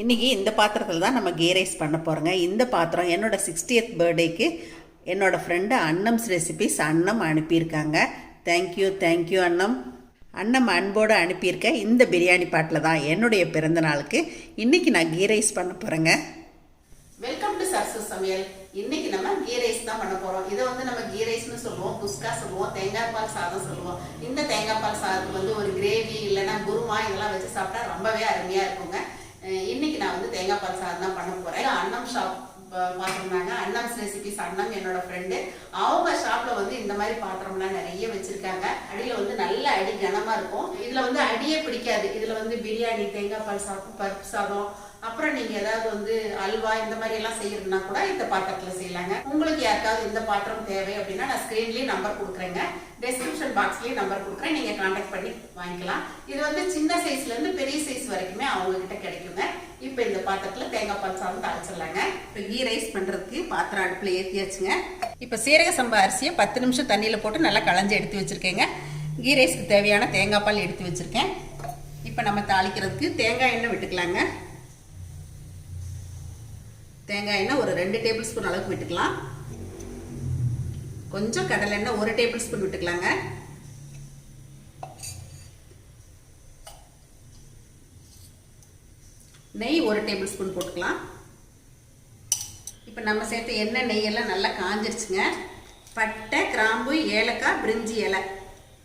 இன்றைக்கி இந்த பாத்திரத்தில் தான் நம்ம கீ ரைஸ் பண்ண போகிறோங்க இந்த பாத்திரம் என்னோட சிக்ஸ்டியத் பர்த்டேக்கு என்னோட ஃப்ரெண்டு அன்னம்ஸ் ரெசிபிஸ் அன்னம் அனுப்பியிருக்காங்க. தேங்க்யூ தேங்க்யூ அன்னம். அன்னம் அன்போடு அனுப்பியிருக்க இந்த பிரியாணி பாட்டில் தான் என்னுடைய பிறந்த நாளுக்கு இன்றைக்கி நான் கீ ரைஸ் பண்ண போகிறேங்க வெல்கம் டு சரசு சமையல். இன்னைக்கு நம்ம கீ ரைஸ் தான் பண்ண போறோம். இதை வந்து நம்ம கீ ரைஸ்னு சொல்லுவோம் குஸ்கா சொல்லுவோம் தேங்காய் பால் சாதம் சொல்லுவோம். இந்த தேங்காய் பால் சாதத்துக்கு வந்து ஒரு கிரேவி இல்லைன்னா குருமா இதெல்லாம் வச்சு சாப்பிட்டா ரொம்பவே அருமையா இருக்குங்க. இன்னைக்கு நான் வந்து தேங்காய் பால் சாதம் தான் பண்ண போறேன். அண்ணம் ஷாப் பார்த்துருந்தாங்க அன்னம்ஸ் ரெசிபிஸ் அண்ணம் என்னோட ஃப்ரெண்டு அவங்க ஷாப்ல வந்து இந்த மாதிரி பாத்திரம்லாம் நிறைய வச்சிருக்காங்க. அடியில் வந்து நல்ல அடி கனமா இருக்கும். இதுல வந்து அடியே பிடிக்காது. இதுல வந்து பிரியாணி தேங்காய் பால் சாதம் பருப்பு சாதம் அப்புறம் நீங்க ஏதாவது வந்து அல்வா இந்த மாதிரி எல்லாம் செய்யறதுனா கூட இந்த பாத்திரத்துல செய்யலாங்க. உங்களுக்கு யாருக்காவது இந்த பாத்திரம் தேவை அப்படின்னா நான் ஸ்கிரீன்லயே நம்பர் கொடுக்குறேங்க. டெஸ்கிரிப்ஷன் பாக்ஸ்லயே நம்பர் கொடுக்குறேன். நீங்க கான்டாக்ட் பண்ணி வாங்கிக்கலாம். இது வந்து சின்ன சைஸ்ல இருந்து பெரிய சைஸ் வரைக்குமே அவங்க கிட்ட கிடைக்குங்க. இப்போ இந்த பாத்திரத்துல தேங்காய் பால் சாதம் தாளிச்சிடலாங்க. இப்போ கீ ரைஸ் பண்றதுக்கு பாத்திரம் அடுப்புல ஏத்தியாச்சுங்க. இப்போ சீரக சம்பா அரிசியை பத்து நிமிஷம் தண்ணியில போட்டு நல்லா களைஞ்சு எடுத்து வச்சிருக்கேங்க. கீ ரைஸ்க்கு தேவையான தேங்காய் பால் எடுத்து வச்சிருக்கேன். இப்போ நம்ம தாளிக்கிறதுக்கு தேங்காய் எண்ணெய் விட்டுக்கலாங்க. தேங்காய் எண்ணெய் ஒரு ரெண்டு டேபிள் ஸ்பூன் அளவுக்கு விட்டுக்கலாம். கொஞ்சம் கடலை எண்ணெய் ஒரு டேபிள் ஸ்பூன் விட்டுக்கலாங்க. நெய் ஒரு டேபிள் ஸ்பூன் போட்டுக்கலாம். இப்போ நம்ம சேர்த்த எண்ணெய் நெய் எல்லாம் நல்லா காஞ்சிருச்சுங்க. பட்டை கிராம்பு ஏலக்காய் பிரிஞ்சி இலை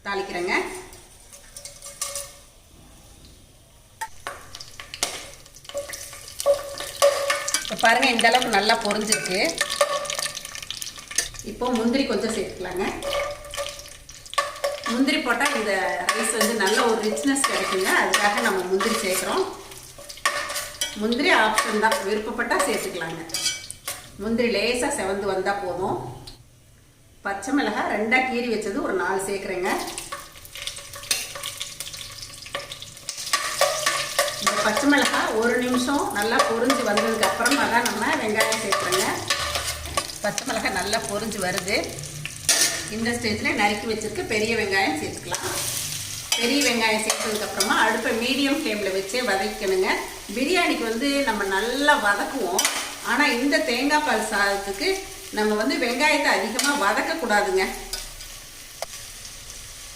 தாளிக்கிறேங்க. பாருங்கள் இந்த அளவுக்கு நல்லா பொரிஞ்சிருக்கு. இப்போ முந்திரி கொஞ்சம் சேர்த்துக்கலாங்க முந்திரி போட்டால் இந்த ரைஸ் வந்து நல்ல ஒரு ரிச்னஸ் கிடைக்குங்க. அதுக்காக நம்ம முந்திரி சேர்க்குறோம். முந்திரி ஆப்ஷன் தான். விருப்பப்பட்டால் சேர்த்துக்கலாங்க. முந்திரி லேசாக செவந்து வந்தால் போதும். பச்சை மிளகாய் ரெண்டாக கீறி வச்சது ஒரு நாலு சேர்க்குறேங்க. பச்சை மிளகாய் ஒரு நிமிஷம் நல்லா பொரிஞ்சு வந்ததுக்கு அப்புறமா தான் நம்ம வெங்காயம் சேர்த்துருங்க பச்சை மிளகாய் நல்லா பொரிஞ்சு வருது. இந்த ஸ்டேஜில் நறுக்கி வச்சுருக்க பெரிய வெங்காயம் சேர்த்துக்கலாம். பெரிய வெங்காயம் சேர்த்ததுக்கப்புறமா அடுப்பை மீடியம் ஃப்ளேமில் வச்சே வதக்கணுங்க பிரியாணிக்கு வந்து நம்ம நல்லா வதக்குவோம். ஆனால் இந்த தேங்காய் பால் சாதத்துக்கு நம்ம வந்து வெங்காயத்தை அதிகமாக வதக்கக்கூடாதுங்க.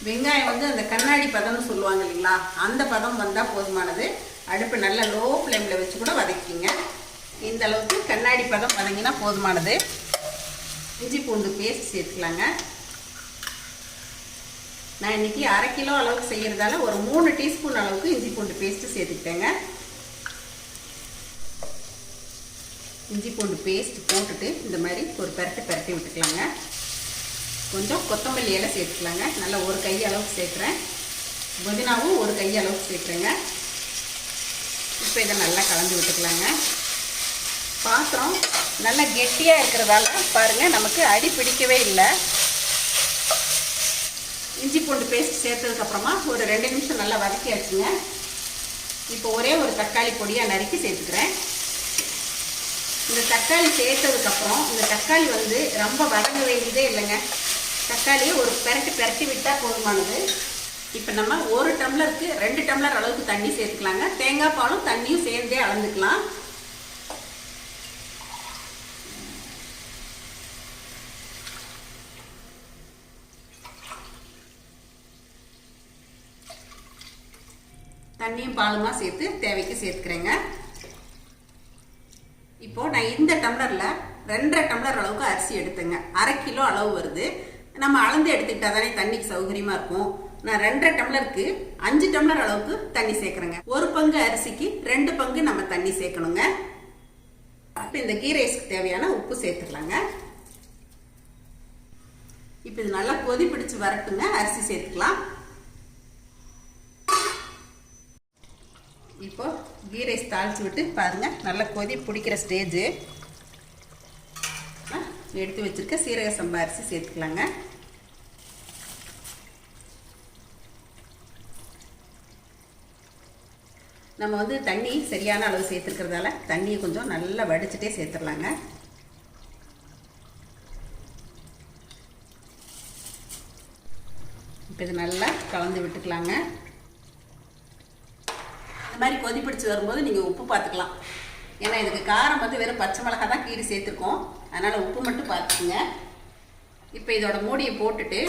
வெங்காயம் வந்து அந்த கண்ணாடி பதம்னு சொல்லுவாங்க இல்லைங்களா? அந்த பதம் வந்தால் போதுமானது. அடுப்பு நல்லா லோ ஃப்ளேமில் வச்சு கூட வதக்கிங்க. இந்த அளவுக்கு கண்ணாடி பதம் வதங்கினா போதுமானது. இஞ்சி பூண்டு பேஸ்ட் சேர்த்துக்கலாங்க. நான் இன்னைக்கு அரை கிலோ அளவுக்கு செய்கிறதால ஒரு மூணு டீஸ்பூன் அளவுக்கு இஞ்சி பூண்டு பேஸ்ட்டு சேர்த்துக்கிட்டேங்க. இஞ்சி பூண்டு பேஸ்ட் போட்டுட்டு இந்த மாதிரி ஒரு பெரட்டு பரட்டி விட்டுக்கலாங்க. கொஞ்சம் கொத்தமல்லி இலை சேர்த்துக்கலாங்க. நல்லா ஒரு கை அளவுக்கு சேர்க்குறேன். புதினாவும் ஒரு கை அளவுக்கு சேர்க்குறேங்க. இப்போ இதை நல்லா கலந்து விட்டுக்கலாங்க. பாத்திரம் நல்லா கெட்டியாக இருக்கிறதால பாருங்கள் நமக்கு அடி பிடிக்கவே இல்லை. இஞ்சி பூண்டு பேஸ்ட் சேர்த்ததுக்கப்புறமா ஒரு ரெண்டு நிமிஷம் நல்லா வதக்கியாச்சுங்க. இப்போ ஒரே ஒரு தக்காளி பொடியாக நறுக்கி சேர்த்துக்கிறேன். இந்த தக்காளி சேர்த்ததுக்கப்புறம் இந்த தக்காளி வந்து ரொம்ப வதங்க வேண்டியதே இல்லைங்க. தக்காளியை ஒரு பெரட்டி பெரட்டி விட்டால் போதுமானது. இப்போ நம்ம ஒரு டம்ளருக்கு ரெண்டு டம்ளர் அளவுக்கு தண்ணி சேர்த்துக்கலாங்க. தேங்காய் பாலும் தண்ணியும் சேர்ந்தே அளந்துக்கலாம். தண்ணியும் பாலுமா சேர்த்து தேவைக்கு சேர்த்துக்கிறேங்க. இப்போ நான் இந்த டம்ளரில் ரெண்டரை டம்ளர் அளவுக்கு அரிசி எடுத்தேங்க. அரை கிலோ அளவு வருது. நம்ம அளந்து எடுத்துக்கிட்டா தானே தண்ணிக்கு சௌகரியமாக இருக்கும். நான் ரெண்டரை டம்ளருக்கு அஞ்சு டம்ளர் அளவுக்கு தண்ணி சேர்க்குறேங்க. ஒரு பங்கு அரிசிக்கு ரெண்டு பங்கு நம்ம தண்ணி சேர்க்கணுங்க. இப்போ இந்த கீ ரைஸ்க்கு தேவையான உப்பு சேர்த்துக்கலாங்க. இப்போ இது நல்லா கொதி பிடிச்சு வரட்டுங்க. அரிசி சேர்த்துக்கலாம். இப்போ கீ ரைஸ் தாளித்து விட்டு பாருங்கள் நல்லா கொதி பிடிக்கிற ஸ்டேஜு. எடுத்து வச்சுருக்க சீரக சம்பா அரிசி சேர்த்துக்கலாங்க. நம்ம வந்து தண்ணி சரியான அளவு சேர்த்துருக்கிறதால தண்ணியை கொஞ்சம் நல்லா வடிச்சிட்டே சேர்த்துடலாங்க. இப்போ இது நல்லா கலந்து விட்டுக்கலாங்க. இந்த மாதிரி கொதி பிடிச்சி வரும்போது நீங்கள் உப்பு பார்த்துக்கலாம். ஏன்னா இதுக்கு காரம் வந்து வெறும் பச்சை மிளகா தான் கீரி சேர்த்துருக்கோம். அதனால் உப்பு மட்டும் பார்த்துக்குங்க. இப்போ இதோட மூடியை போட்டுட்டு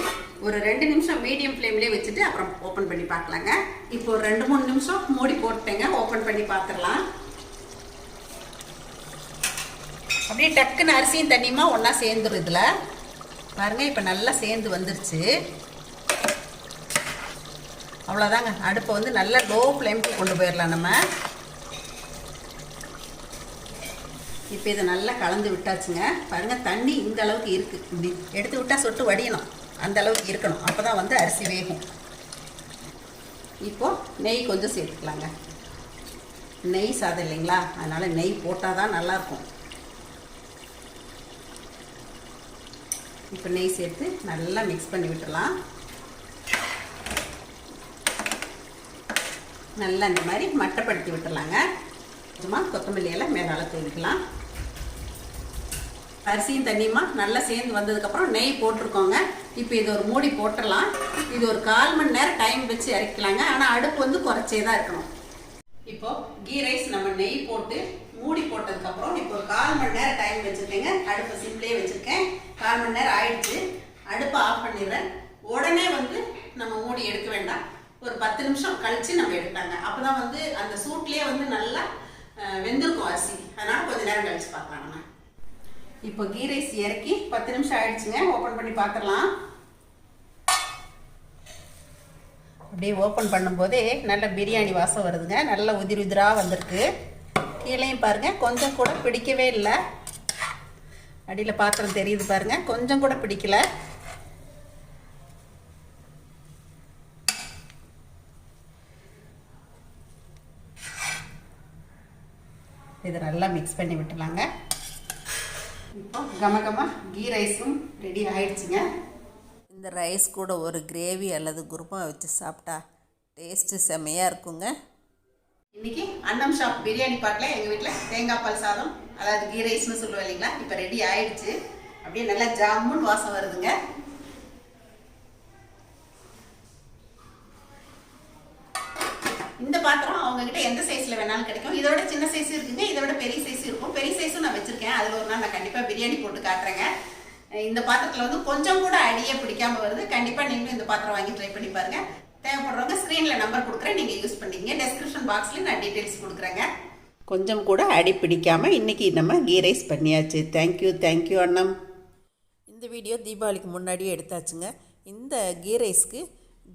ஒரு ரெண்டு நிமிஷம் மீடியம் ஃப்ளேம்லேயே வச்சுட்டு அப்புறம் ஓப்பன் பண்ணி பார்க்கலாங்க. இப்போ ஒரு ரெண்டு மூணு நிமிஷம் மூடி போட்டுட்டேங்க. ஓப்பன் பண்ணி பார்த்துடலாம். அப்படியே டக்குன்னு அரிசியும் தண்ணியுமா ஒன்றா சேர்ந்துடும் இதில். பாருங்கள் இப்போ நல்லா சேர்ந்து வந்துருச்சு. அவ்வளோதாங்க அடுப்பை வந்து நல்லா லோ ஃப்ளேமுக்கு கொண்டு போயிடலாம் நம்ம. இப்போ இதை நல்லா கலந்து விட்டாச்சுங்க. பாருங்கள் தண்ணி இந்த அளவுக்கு இருக்குது இப்படி எடுத்து விட்டால் சொட்டு வடியணும். அந்த அளவுக்கு இருக்கணும். அப்போ தான் வந்து அரிசி வேகும். இப்போது நெய் கொஞ்சம் சேர்த்துக்கலாங்க. நெய் சாதம் இல்லைங்களா? அதனால் நெய் போட்டால் தான் நல்லாயிருக்கும். இப்போ நெய் சேர்த்து நல்லா மிக்ஸ் பண்ணி விட்டுடலாம். நல்லா இந்த மாதிரி மட்டப்படுத்தி விட்டுடலாங்க. சும்மா கொத்தமல்லி எல்லாம் மேலால தூவிக்கலாம். அரிசியும் தண்ணியுமா? நல்லா சேர்ந்து வந்ததுக்கப்புறம் நெய் போட்டிருக்கோங்க. இப்போ இது ஒரு மூடி போட்டுடலாம். இது ஒரு கால் மணி நேரம் டைம் வச்சு இறக்கலாங்க ஆனால் அடுப்பு வந்து குறைச்சே தான் இருக்கணும். இப்போ கீ ரைஸ் நம்ம நெய் போட்டு மூடி போட்டதுக்கப்புறம் இப்போ ஒரு கால் மணி நேரம் டைம் வச்சுருக்கேங்க. அடுப்பை சிம்லேயே வச்சுருக்கேன். கால் மணி நேரம் ஆயிடுச்சு. அடுப்பை ஆஃப் பண்ணிடுறேன். உடனே வந்து நம்ம மூடி எடுக்க வேண்டாம். ஒரு பத்து நிமிஷம் கழித்து நம்ம எடுத்தாங்க அப்பதான் வந்து அந்த சூட்லேயே வந்து நல்லா வெந்திருக்கும் அரிசி. அதனால் கொஞ்சம் நேரம் கழிச்சு பார்க்கலாம் நம்ம. இப்போ கீ ரைஸ் இறக்கி பத்து நிமிஷம் ஆயிடுச்சுங்க. ஓப்பன் பண்ணி பார்த்துடலாம் அப்படியே ஓப்பன் பண்ணும்போதே நல்ல பிரியாணி வாசம் வருதுங்க. நல்ல உதிர் உதிராக வந்திருக்கு. கீழேயும் பாருங்க. கொஞ்சம் கூட பிடிக்கவே இல்லை. அடியில் பாத்திரம் தெரியுது பாருங்க. கொஞ்சம் கூட பிடிக்கல. இதை நல்லா மிக்ஸ் பண்ணி விட்டுலாங்க. இப்போ கம கம கீ ரைஸும் ரெடி ஆயிடுச்சுங்க. இந்த ரைஸ் கூட ஒரு கிரேவி அல்லது குருமா வச்சு சாப்பிட்டா டேஸ்ட்டு செம்மையாக இருக்குங்க. இன்னைக்கு அன்னம் ஷாப் பிரியாணி பாட்டில் எங்கள் வீட்டில் தேங்காய் பால் சாதம் அதாவது கீ ரைஸ்னு சொல்லுவேன் இல்லைங்களா? இப்போ ரெடி ஆயிடுச்சு. அப்படியே நல்லா ஜாமுன் வாசம் வருதுங்க. பாத்திரம் அவங்க கிட்ட எந்த சைஸ்ல வேணாலும் கிடைக்கும். இதோட சின்ன சைஸ் இருக்குங்க இதோட பெரிய சைஸ் இருக்கும். பெரிய சைஸும் நான் வச்சிருக்கேன். அதுல ஒரு நாள் நான் கண்டிப்பா பிரியாணி போட்டு காட்டுறேங்க. இந்த பாத்திரத்துல வந்து கொஞ்சம் கூட அடியே பிடிக்காம வருது. கண்டிப்பா நீங்களும் இந்த பாத்திரம் வாங்கி ட்ரை பண்ணி பாருங்க. தேவைப்படுறவங்க ஸ்க்ரீன்ல நம்பர் கொடுக்குறேன். நீங்க யூஸ் பண்ணிக்கங்க. டெஸ்கிரிப்ஷன் பாக்ஸ்லயும் நான் டீடைல்ஸ் கொடுக்குறேங்க. கொஞ்சம் கூட அடி பிடிக்காம இன்னைக்கு நம்ம கீ ரைஸ் பண்ணியாச்சு. தேங்க்யூ தேங்க்யூ அண்ணம். இந்த வீடியோ தீபாவளிக்கு முன்னாடியே எடுத்தாச்சுங்க. இந்த கீ ரைஸ்க்கு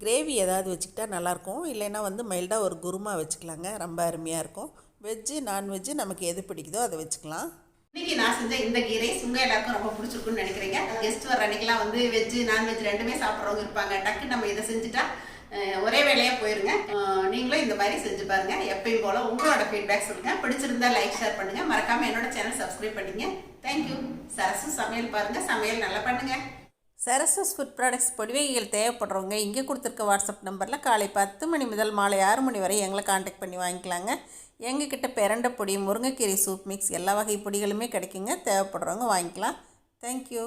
கிரேவி ஏதாவது வச்சுக்கிட்டா நல்லாயிருக்கும். இல்லைன்னா வந்து மைல்டாக ஒரு குருமா வச்சுக்கலாங்க. ரொம்ப அருமையாக இருக்கும். வெஜ்ஜு நான்வெஜ்ஜு நமக்கு எது பிடிக்குதோ அதை வச்சுக்கலாம். இன்றைக்கி நான் செஞ்ச இந்த கீரை சுங்க எல்லாருக்கும் ரொம்ப பிடிச்சிருக்குன்னு நினைக்கிறீங்க. கெஸ்ட் வர அன்னைக்கெலாம் வந்து வெஜ்ஜு நான்வெஜ் ரெண்டுமே சாப்பிட்றவங்க இருப்பாங்க. டக்கு நம்ம இதை செஞ்சுட்டா ஒரே வேலையாக போயிருங்க. நீங்களும் இந்த மாதிரி செஞ்சு பாருங்க. எப்பயும் போல் உங்களோட ஃபீட்பேக் சொல்லுங்க. பிடிச்சிருந்தா லைக் ஷேர் பண்ணுங்கள் மறக்காமல் என்னோட சேனல் சப்ஸ்கிரைப் பண்ணுங்க தேங்க்யூ சரசு சமையல் பாருங்கள் சமையல் நல்லா பண்ணுங்கள் சரஸ்வஸ் ஃபுட் ப்ராடக்ட்ஸ் பொடிவைகள் தேவைப்படுறவங்க இங்கே கொடுத்துருக்க வாட்ஸ்அப் நம்பரில் காலை பத்து மணி முதல் மாலை ஆறு மணி வரை எங்களை காண்டாக்ட் பண்ணி வாங்கிக்கலாங்க. எங்ககிட்ட பெரண்ட பொடி முருங்கைக்கீரை சூப் மிக்ஸ் எல்லா வகை பொடிகளுமே கிடைக்குங்க. தேவைப்படுறவங்க வாங்கிக்கலாம். தேங்க்யூ